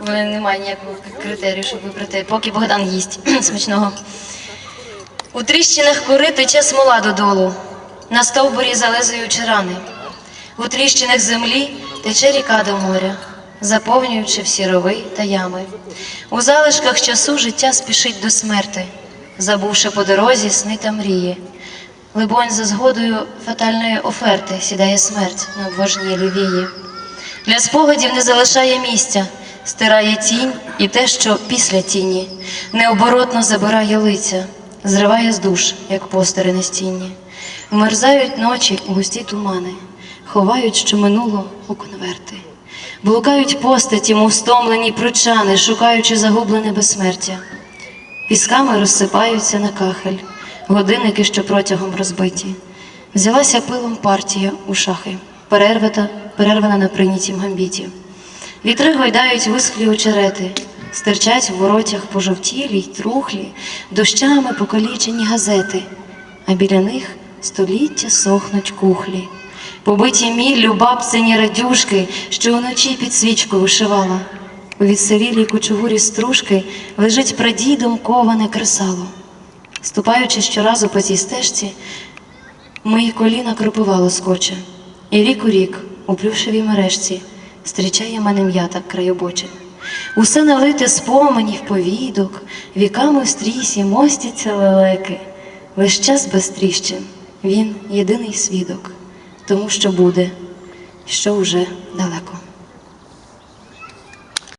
У мене немає ніякого критерію, щоб вибрати, поки Богдан їсть смачного. У тріщинах кори тече смола додолу, на стовбурі залезуючи рани. У тріщинах землі тече ріка до моря, заповнюючи всі рови та ями. У залишках часу життя спішить до смерти, забувши по дорозі сни та мрії. Либонь, за згодою фатальної оферти сідає смерть на обважній лівії. Для спогадів не залишає місця, стирає тінь і те, що після тіні, необоротно забирає лиця, зриває з душ, як постери настінні. Вмерзають ночі у густі тумани, ховають, що минуло у конверти. Блукають постаті, мов стомлені прочани, шукаючи загублене безсмертя. Пісками розсипаються на кахель, годинники, що протягом розбиті. Взялася пилом партія у шахи, перервата, перервана на прийнятім гамбіті. Вітри гойдають висхлі очерети, стирчать в воротях пожовтілі й трухлі, дощами покалічені газети, а біля них століття сохнуть кухлі. Побиті міллю бабцині радюшки, що уночі під свічку вишивала. У відселілій кучугурі стружки лежить прадідом коване кресало. Ступаючи щоразу по цій стежці, мої коліна кропивало скоче, і рік у рік у плюшевій мережці зустрічає мене м'ята краєбоче. Усе налите споменів, повідок, віками в стрісі мостяться лелеки. Весь час без тріщин, він єдиний свідок, тому що буде, що уже далеко.